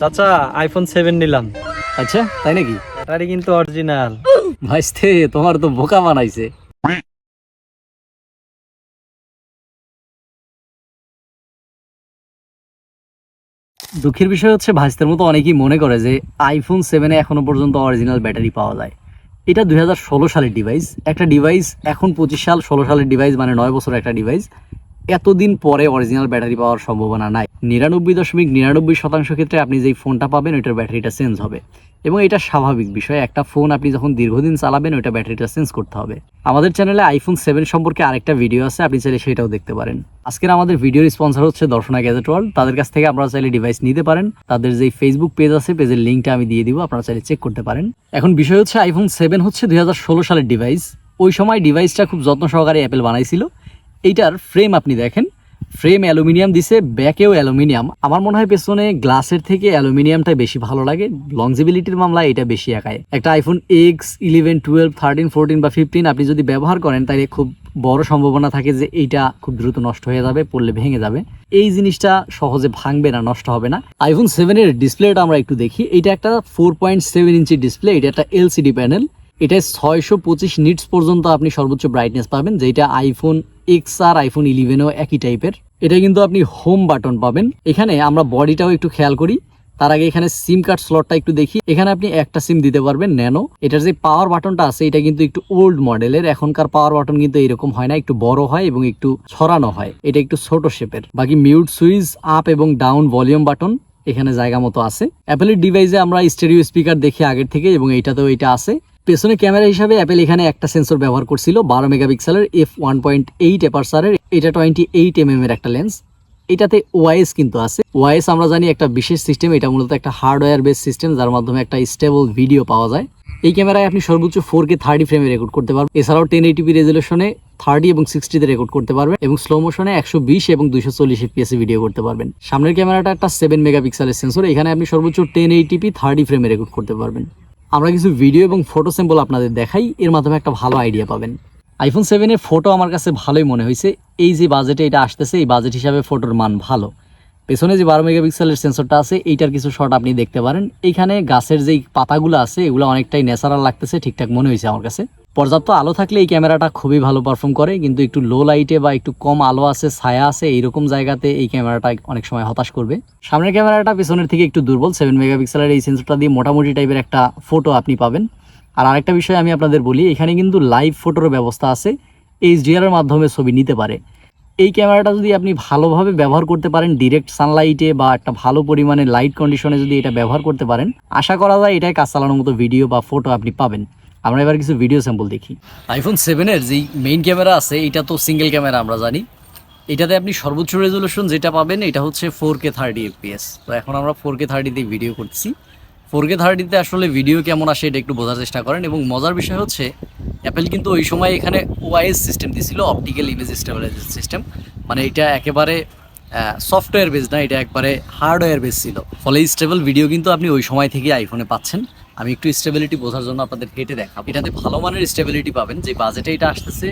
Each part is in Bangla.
চাচা আইফোন সেভেন নিলাম। আচ্ছা তাই নাকি? ব্যাটারি কিন্তু অরিজিনাল ভাইস্তে তোমার তো বোকা বানাইছে। দুঃখের বিষয় হচ্ছে ভাইস্তের মতো অনেকেই মনে করে যে আইফোন সেভেনে এখনও পর্যন্ত অরিজিনাল ব্যাটারি পাওয়া যায়। এটা দুই হাজার ষোলো সালের ডিভাইস একটা ডিভাইস এখন পঁচিশ সাল ষোলো সালের ডিভাইস মানে নয় বছর একটা ডিভাইস এতদিন পরে অরিজিনাল ব্যাটারি পাওয়ার সম্ভাবনা নাই। নিরানব্বই দশমিক নিরানব্বই শতাংশ ক্ষেত্রে আপনি যেই ফোনটা পাবেন, ওইটার ব্যাটারিটা চেঞ্জ হবে। এবং এটা স্বাভাবিক বিষয়, একটা ফোন আপনি যখন দীর্ঘদিন চালাবেন, ওইটা ব্যাটারিটা চেঞ্জ করতে হবে। আমাদের চ্যানেলে আইফোন সেভেন সম্পর্কে আরেকটা ভিডিও আছে, আপনি চাইলে সেটাও দেখতে পারেন। আজকের আমাদের ভিডিওর স্পন্সর হচ্ছে দর্শনা গ্যাজেট ওয়ার্ল্ড তাদের কাছ থেকে আপনারা চাইলে ডিভাইস নিতে পারেন। তাদের যেই ফেসবুক পেজ আছে পেজের লিঙ্কটা আমি দিয়ে দিব, আপনারা চাইলে চেক করতে পারেন। এখন বিষয় হচ্ছে আইফোন সেভেন হচ্ছে দুই হাজার ষোলো সালের ডিভাইস ওই সময় ডিভাইসটা খুব যত্ন সহকারে অ্যাপেল বানাইছিল। এইটার ফ্রেম আপনি দেখেন। ফ্রেম অ্যালুমিনিয়াম দিছে ব্যাকেও অ্যালুমিনিয়াম। আমার মনে হয় পেছনে গ্লাসের থেকে অ্যালুমিনিয়ামটাই বেশি ভালো লাগে লংজিবিলিটির মামলায় এটা বেশি একায় একটা iPhone X eleven twelve thirteen fourteen বা ফিফটিন আপনি যদি ব্যবহার করেন, তাহলে খুব বড় সম্ভাবনা থাকে যে এইটা খুব দ্রুত নষ্ট হয়ে যাবে, পড়লে ভেঙে যাবে। এই জিনিসটা সহজে ভাঙবে না, নষ্ট হবে না। আইফোন সেভেনের ডিসপ্লেটা আমরা একটু দেখি। এটা একটা four point seven inch display এটা একটা এলসিডি প্যানেল এটা ছয়শো পঁচিশ নিটস পর্যন্ত আপনি সর্বোচ্চ ব্রাইটনেস পাবেন যেটা আইফোন এক্স আর আইফোন ইলেভেনও একই টাইপের এটা কিন্তু আপনি হোম বাটন পাবেন। এখানে আমরা বডিটাও একটু খেয়াল করি। তার আগে এখানে সিম কার্ড স্লটটা একটু দেখি। এখানে আপনি একটা সিম দিতে পারবেন ন্যানো এটার যে পাওয়ার বাটনটা আছে, এটা কিন্তু একটু ওল্ড মডেলের এখনকার পাওয়ার বাটন কিন্তু এরকম হয় না, একটু বড় হয় এবং একটু ছড়ানো হয়। এটা একটু ছোট শেপের বাকি মিউট সুইচ আপ এবং ডাউন ভলিউম বাটন এখানে জায়গা মতো আছে। অ্যাপেলের ডিভাইসে আমরা স্টেরিও স্পিকার দেখি আগের থেকে এবং এইটাতেও এটা আছে। পেছনে ক্যামেরা হিসাবে অ্যাপেল এখানে একটা সেন্সর ব্যবহার করছিল, বারো মেগাপিক্সেলের এফ ওয়ান পয়েন্ট এইট এপারসারের এটা টোয়েন্টি এইট এম এর একটা লেন্স এটাতে ওয়াইএস কিন্তু আছে। ওয়াইএস আমরা জানি একটা বিশেষ সিস্টেম এটা মূলত একটা হার্ডওয়্যার বেস সিস্টেম যার মাধ্যমে একটা স্টেবল ভিডিও পাওয়া যায়। এই ক্যামেরায় আপনি সর্বোচ্চ ফোর কে থার্টি ফ্রেমে রেকর্ড করতে পারবেন। এছাড়াও টেন এইটিপি রেজলিউশনে থার্টি এবং সিক্সটিতে রেকর্ড করতে পারবেন এবং স্লো মোশনে একশো বিশ এবং দুইশো চল্লিশ এফপিএসে ভিডিও করতে পারবেন। সামনের ক্যামেরাটা একটা সেভেন মেগাপিক্সেলের সেন্সর এখানে আপনি সর্বোচ্চ টেন এইটিপি থার্টি ফ্রেমে রেকর্ড করতে পারবেন। আমরা কিছু ভিডিও এবং ফটো স্যাম্পল আপনাদের দেখাই, এর মাধ্যমে একটা ভালো আইডিয়া পাবেন। আইফোন সেভেনের ফটো আমার কাছে ভালোই মনে হয়েছে। এই যে বাজেটে এটা আসতেছে, এই বাজেট হিসাবে ফটোর মান ভালো। পেছনে যে বারো মেগাপিক্সেলের সেন্সরটা আছে, এইটার কিছু শট আপনি দেখতে পারেন। এইখানে গাছের যেই পাতাগুলো আছে, এগুলো অনেকটাই ন্যাচারাল লাগতেছে, ঠিকঠাক মনে হয়েছে আমার কাছে। পর্যাপ্ত আলো থাকলে এই ক্যামেরাটা খুবই ভালো পারফর্ম করে, কিন্তু একটু লো লাইটে বা একটু কম আলো আছে, ছায়া আছে, এইরকম জায়গাতে এই ক্যামেরাটা অনেক সময় হতাশ করবে। সামনের ক্যামেরাটা পেছনের থেকে একটু দুর্বল সেভেন মেগাপিক্সেলের এই সেন্সরটা দিয়ে মোটামুটি টাইপের একটা ফটো আপনি পাবেন। আর আরেকটা বিষয় আমি আপনাদের বলি, এখানে কিন্তু লাইভ ফটোর ব্যবস্থা আছে এইচডিআর এর মাধ্যমে ছবি নিতে পারে। এই ক্যামেরাটা যদি আপনি ভালোভাবে ব্যবহার করতে পারেন ডিরেক্ট সানলাইটে বা একটা ভালো পরিমাণে লাইট কন্ডিশনে যদি এটা ব্যবহার করতে পারেন, আশা করা যায় এটাই কাজ চালানোর মতো ভিডিও বা ফটো আপনি পাবেন। আমরা এবার কিছু ভিডিও স্যাম্পল দেখি। আইফোন সেভেনের যেই মেইন ক্যামেরা আছে, এটা তো সিঙ্গেল ক্যামেরা আমরা জানি। এটাতে আপনি সর্বোচ্চ রেজলিউশন যেটা পাবেন, এটা হচ্ছে ফোর কে থার্টি এফপিএস তো এখন আমরা ফোর কে থার্টিতে ভিডিও করছি। ফোর কে থার্টিতে আসলে ভিডিও কেমন আসে এটা একটু বোঝার চেষ্টা করেন এবং মজার বিষয় হচ্ছে অ্যাপেল কিন্তু ওই সময় এখানে ওআইএস সিস্টেম দিছিল অপটিক্যাল ইমেজ স্টেবিলাইজেশন সিস্টেম মানে এটা একেবারে সফটওয়্যার বেস না, এটা একবারে হার্ডওয়্যার বেস ছিল। ফলে স্টেবল ভিডিও কিন্তু আপনি ওই সময় থেকে আইফোনে পাচ্ছেন। আমি একটু স্টেবিলিটি বোঝার জন্য আপনাদের হেঁটে দেখাবো। এটাতে ভালো মানের স্টেবিলিটি পাবেন, যে বাজেটে এটা আসতেছে,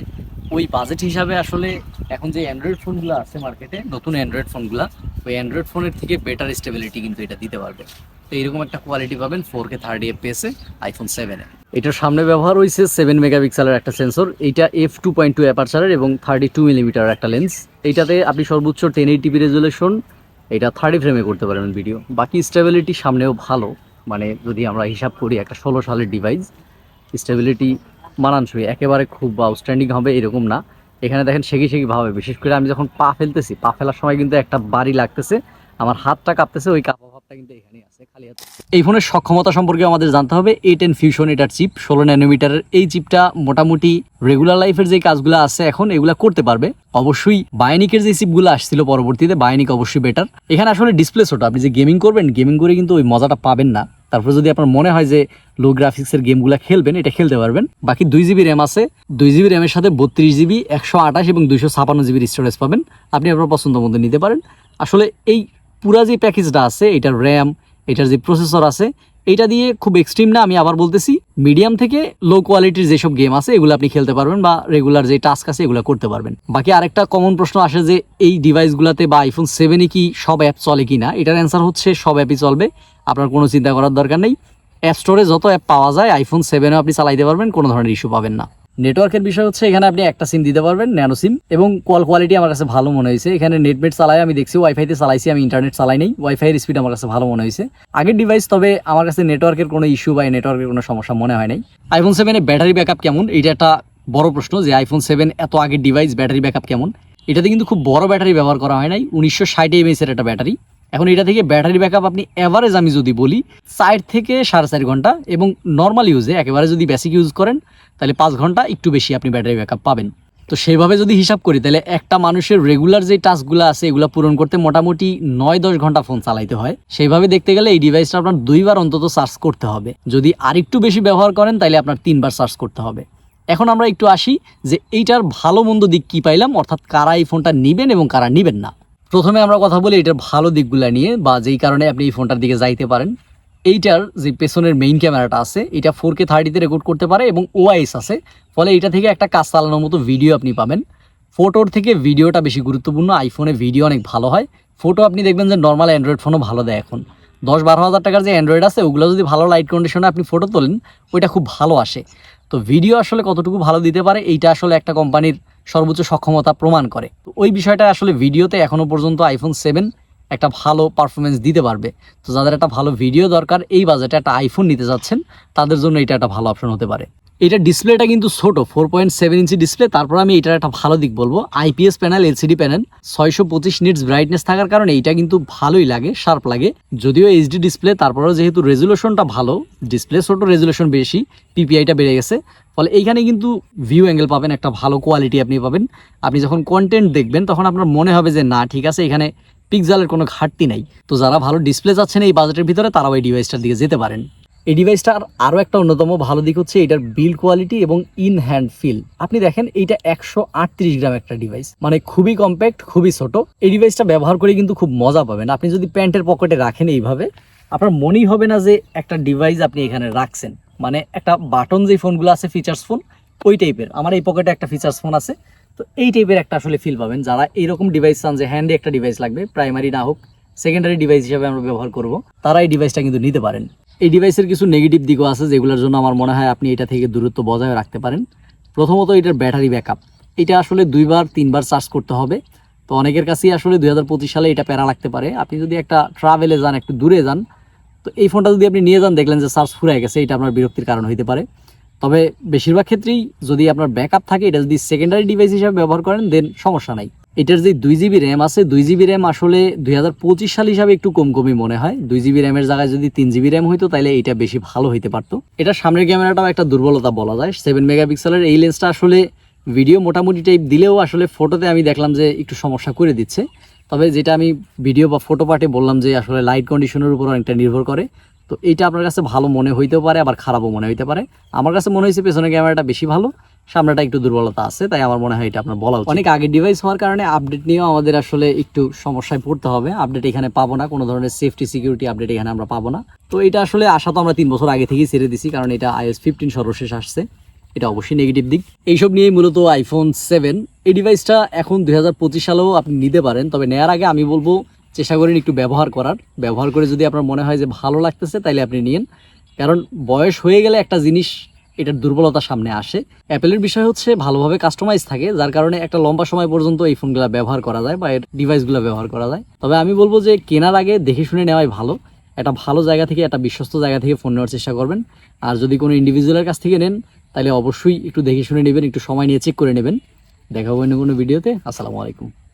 ওই বাজেট হিসাবে আসলে এখন যে অ্যান্ড্রয়েড ফোনগুলো আছে মার্কেটে নতুন অ্যান্ড্রয়েড ফোনগুলো ওই অ্যান্ড্রয়েড ফোনের থেকে বেটার স্টেবিলিটি কিন্তু এটা দিতে পারবে। তো এইরকম একটা কোয়ালিটি পাবেন ফোর কে থার্টি এফপিএসে আইফোন সেভেনে এটার সামনে ব্যবহার হয়েছে সেভেন মেগাপিক্সেলের একটা সেন্সর এইটা এফ টু পয়েন্ট টু অ্যাপারচারের এবং থার্টি টু মিলিমিটার একটা লেন্স এইটাতে আপনি সর্বোচ্চ টেন এইটিপি রেজুলেশন এটা থার্টি ফ্রেমে করতে পারবেন ভিডিও বাকি স্টেবিলিটি সামনেও ভালো। মানে যদি আমরা হিসাব করি একটা ষোলো সালের ডিভাইস স্টেবিলিটি মানানসই, একেবারে খুব আউটস্ট্যান্ডিং হবে এরকম না। এখানে দেখেন সেগি সেগি ভাবে, বিশেষ করে আমি যখন পা ফেলতেছি, পা ফেলার সময় কিন্তু একটা বাড়ি লাগতেছে, আমার হাতটা কাঁপতেছে, ওই কাপা ভাবটা কিন্তু এখানেই আছে, খালি হাতে। এই ফোনের সক্ষমতা সম্পর্কে আমাদের জানতে হবে এ টেন ফিউশন এটার চিপ ষোলো ন্যানোমিটারের এই চিপটা মোটামুটি রেগুলার লাইফের যে কাজগুলো আছে এখন, এগুলা করতে পারবে। অবশ্যই বায়োনিকের যে চিপগুলো আসছিল পরবর্তীতে, বায়োনিক অবশ্যই বেটার এখানে আসলে ডিসপ্লে ছোট, আপনি যে গেমিং করবেন গেমিং করে কিন্তু ওই মজাটা পাবেন না। তারপরে যদি আপনার মনে হয় যে লো গ্রাফিক্সের গেমগুলো খেলবেন, এটা খেলতে পারবেন। বাকি দুই জিবি র্যাম আছে। দুই জিবি র্যামের সাথে বত্রিশ জিবি একশো আঠাশ এবং দুইশো ছাপান্ন জিবির স্টোরেজ পাবেন। আপনি আপনার পছন্দ মতো নিতে পারেন। আসলে এই পুরা যে প্যাকেজটা আছে, এটার র্যাম এটার যে প্রসেসর আছে এটা দিয়ে খুব এক্সট্রিম না, আমি আবার বলতেছি মিডিয়াম থেকে লো কোয়ালিটির যেসব গেম আছে, এগুলো আপনি খেলতে পারবেন বা রেগুলার যে টাস্ক আছে, এগুলো করতে পারবেন। বাকি আরেকটা কমন প্রশ্ন আসে যে, এই ডিভাইসগুলোতে বা আইফোন সেভেনে কি সব অ্যাপ চলে কি না এটার অ্যান্সার হচ্ছে, সব অ্যাপই চলবে। আপনার কোনো চিন্তা করার দরকার নেই। অ্যাপ স্টোরে যত অ্যাপ পাওয়া যায় আইফোন সেভেনও আপনি চালাইতে পারবেন, কোনো ধরনের ইস্যু পাবেন না। নেটওয়ার্কের বিষয় হচ্ছে, এখানে আপনি একটা সিম দিতে পারবেন, ন্যানো সিম এবং কল কোয়ালিটি আমার কাছে ভালো মনে হয়েছে। এখানে নেটমেট চালাই, আমি দেখছি ওয়াইফাইতে চালাইছি, আমি ইন্টারনেট চালাই নাই। ওয়াইফাইয়ের স্পিড আমার কাছে ভালো মনে হয়েছে। আগের ডিভাইস তবে আমার কাছে নেটওয়ার্কের কোনো ইস্যু বা নেটওয়ার্কের কোনো সমস্যা মনে হয় নাই। আইফোন সেভেনে ব্যাটারি ব্যাকআপ কেমন? এটা একটা বড় প্রশ্ন যে আইফোন সেভেন এত আগের ডিভাইস ব্যাটারি ব্যাকআপ কেমন? এটাতে কিন্তু খুব বড় ব্যাটারি ব্যবহার করা হয় নাই। উনিশশো ষাট এমএস এর একটা ব্যাটারি এখন এটা থেকে ব্যাটারি ব্যাকআপ আপনি এভারেজ আমি যদি বলি, চার থেকে সাড়ে চার ঘণ্টা এবং নর্মাল ইউজে একেবারে যদি বেসিক ইউজ করেন, তাহলে পাঁচ ঘণ্টা একটু বেশি আপনি ব্যাটারি ব্যাকআপ পাবেন। তো সেভাবে যদি হিসাব করি, তাহলে একটা মানুষের রেগুলার যে টাস্কগুলো আছে, এগুলো পূরণ করতে মোটামুটি নয় দশ ঘণ্টা ফোন চালাইতে হয়। সেইভাবে দেখতে গেলে এই ডিভাইসটা আপনার দুইবার অন্তত চার্জ করতে হবে। যদি আরেকটু বেশি ব্যবহার করেন, তাহলে আপনার তিনবার চার্জ করতে হবে। এখন আমরা একটু আসি যে এইটার ভালো মন্দ দিক কি পাইলাম, অর্থাৎ কারা এই ফোনটা নিবেন এবং কারা নিবেন না। প্রথমে আমরা কথা বলি এটার ভালো দিকগুলো নিয়ে বা যেই কারণে আপনি এই ফোনটার দিকে যাইতে পারেন। এইটার যে পেছনের মেইন ক্যামেরাটা আছে, এটা ফোর কে থার্টিতে রেকর্ড করতে পারে এবং ওআইএস আছে। ফলে এটা থেকে একটা কাজ চালানোর মতো ভিডিও আপনি পাবেন। ফোটোর থেকে ভিডিওটা বেশি গুরুত্বপূর্ণ আইফোনে ভিডিও অনেক ভালো হয়। ফটো আপনি দেখবেন যে নর্মাল অ্যান্ড্রয়েড ফোনও ভালো দেয় এখন। দশ বারো হাজার টাকার যে অ্যান্ড্রয়েড আছে, ওগুলো যদি ভালো লাইট কন্ডিশনে আপনি ফটো তোলেন, ওইটা খুব ভালো আসে। তো ভিডিও আসলে কতটুকু ভালো দিতে পারে, এইটা আসলে একটা কোম্পানির সর্বোচ্চ সক্ষমতা প্রমাণ করে। তো ওই বিষয়টা আসলে ভিডিওতে এখনও পর্যন্ত আইফোন সেভেন একটা ভালো পারফরমেন্স দিতে পারবে। তো যাদের একটা ভালো ভিডিও দরকার, এই বাজেটে একটা আইফোন নিতে যাচ্ছেন, তাদের জন্য এটা একটা ভালো অপশন হতে পারে। এটা ডিসপ্লেটা কিন্তু ছোট four point seven inch display তারপর আমি এটার একটা ভালো দিক বলব। আইপিএস প্যানেল এলসিডি প্যানেল ছয়শো পঁচিশ নিটস ব্রাইটনেস থাকার কারণে এইটা কিন্তু ভালোই লাগে শার্প লাগে। যদিও এইচডি ডিসপ্লে তারপরেও যেহেতু রেজুলেশনটা ভালো ডিসপ্লে ছোট রেজুলেশন বেশি পিপিআইটা বেড়ে গেছে। ফলে এইখানে কিন্তু ভিউ অ্যাঙ্গেল পাবেন, একটা ভালো কোয়ালিটি আপনি পাবেন। আপনি যখন কন্টেন্ট দেখবেন, তখন আপনার মনে হবে যে, না, ঠিক আছে, এখানে পিক্সেলের কোনো ঘাটতি নাই। তো যারা ভালো ডিসপ্লে যাচ্ছেন এই বাজেটের ভিতরে, তারাও এই ডিভাইসটার দিকে যেতে পারেন। এই ডিভাইসটার আরও একটা অন্যতম ভালো দিক হচ্ছে এটার বিল্ড কোয়ালিটি এবং ইন হ্যান্ড ফিল আপনি দেখেন এইটা একশো আটত্রিশ গ্রাম একটা ডিভাইস মানে খুবই কম্প্যাক্ট খুবই ছোট। এই ডিভাইসটা ব্যবহার করে কিন্তু খুব মজা পাবেন। আপনি যদি প্যান্টের পকেটে রাখেন এইভাবে, আপনার মনেই হবে না যে একটা ডিভাইস আপনি এখানে রাখছেন। মানে একটা বাটন যে ফোনগুলো আছে ফিচার্স ফোন ওই টাইপের আমার এই পকেটে একটা ফিচার্স ফোন আছে। তো এই টাইপের একটা আসলে ফিল পাবেন। যারা এইরকম ডিভাইস চান যে হ্যান্ডে একটা ডিভাইস লাগবে প্রাইমারি না হোক সেকেন্ডারি ডিভাইস হিসাবে আমরা ব্যবহার করব, তারা এই ডিভাইসটা কিন্তু নিতে পারেন। এই ডিভাইসের কিছু নেগেটিভ দিকও আছে যেগুলোর জন্য আমার মনে হয় আপনি এটা থেকে দূরত্ব বজায় রাখতে পারেন। প্রথমত এটার ব্যাটারি ব্যাকআপ এটা আসলে দুইবার, তিনবার চার্জ করতে হবে। তো অনেকের কাছেই আসলে দু হাজার পঁচিশ সালে এটা প্যারা লাগতে পারে। আপনি যদি একটা ট্রাভেলে যান, একটু দূরে যান, তো এই ফোনটা যদি আপনি নিয়ে যান, দেখলেন যে চার্জ ফুরাই গেছে, এটা আপনার বিরক্তির কারণ হইতে পারে। তবে বেশিরভাগ ক্ষেত্রেই যদি আপনার ব্যাকআপ থাকে, এটা যদি সেকেন্ডারি ডিভাইস হিসাবে ব্যবহার করেন দেন সমস্যা নাই। এটার যে দুই জিবি র্যাম আছে, দুই জিবি র্যাম আসলে দুই হাজার পঁচিশ সাল হিসাবে একটু কম কমই মনে হয়। দুই জিবি র্যামের জায়গায় যদি তিন জিবি র্যাম হইতো তাহলে এটা বেশি ভালো হইতে পারতো। এটা সামনের ক্যামেরাটাও একটা দুর্বলতা বলা যায়। সেভেন মেগাপিক্সেলের এই লেন্সটা আসলে ভিডিও মোটামুটি টাইপ দিলেও আসলে ফটোতে আমি দেখলাম যে একটু সমস্যা করে দিচ্ছে। তবে যেটা আমি ভিডিও বা ফটো পার্টে বললাম যে আসলে লাইট কন্ডিশনের উপর অনেকটা নির্ভর করে। তো এইটা আপনার কাছে ভালো মনে হইতেও পারে, আবার খারাপও মনে হইতে পারে। আমার কাছে মনে হয়েছে পেছনের ক্যামেরাটা বেশি ভালো। সামনেটা একটু দুর্বলতা আছে, তাই আমার মনে হয় এটা আপনার বলা উচিত। অনেক আগে ডিভাইস হওয়ার কারণে আপডেট নিয়েও আমাদের আসলে একটু সমস্যায় পড়তে হবে। আপডেট এখানে পাবো না, কোনো ধরনের সেফটি সিকিউরিটি আপডেট এখানে আমরা পাবো না। তো এটা আসলে আশা তো আমরা তিন বছর আগে থেকেই ছেড়ে দিছি, কারণ এটা আইএস ফিফটিন সর্বশেষ আসছে। এটা অবশ্যই নেগেটিভ দিক। এইসব নিয়েই মূলত আইফোন সেভেন এই ডিভাইসটা এখন দু হাজার পঁচিশ সালেও আপনি নিতে পারেন, তবে নেওয়ার আগে আমি বলব চেষ্টা করেন একটু ব্যবহার করার। ব্যবহার করে যদি আপনার মনে হয় যে ভালো লাগতেছে, তাইলে আপনি নিন কারণ বয়স হয়ে গেলে একটা জিনিস এটার দুর্বলতা সামনে আসে। অ্যাপেলের বিষয় হচ্ছে, ভালোভাবে কাস্টমাইজ থাকে, যার কারণে একটা লম্বা সময় পর্যন্ত এই ফোনগুলো ব্যবহার করা যায় বা এর ডিভাইসগুলো ব্যবহার করা যায়। তবে আমি বলব যে, কেনার আগে দেখে শুনে নেওয়াই ভালো। একটা ভালো জায়গা থেকে, একটা বিশ্বস্ত জায়গা থেকে ফোন নেওয়ার চেষ্টা করবেন। আর যদি কোনো ইন্ডিভিজুয়ালের কাছ থেকে নেন, তাহলে অবশ্যই একটু দেখে শুনে নেবেন, একটু সময় নিয়ে চেক করে নেবেন। দেখা হবে অন্য কোনো ভিডিওতে আসসালামু আলাইকুম।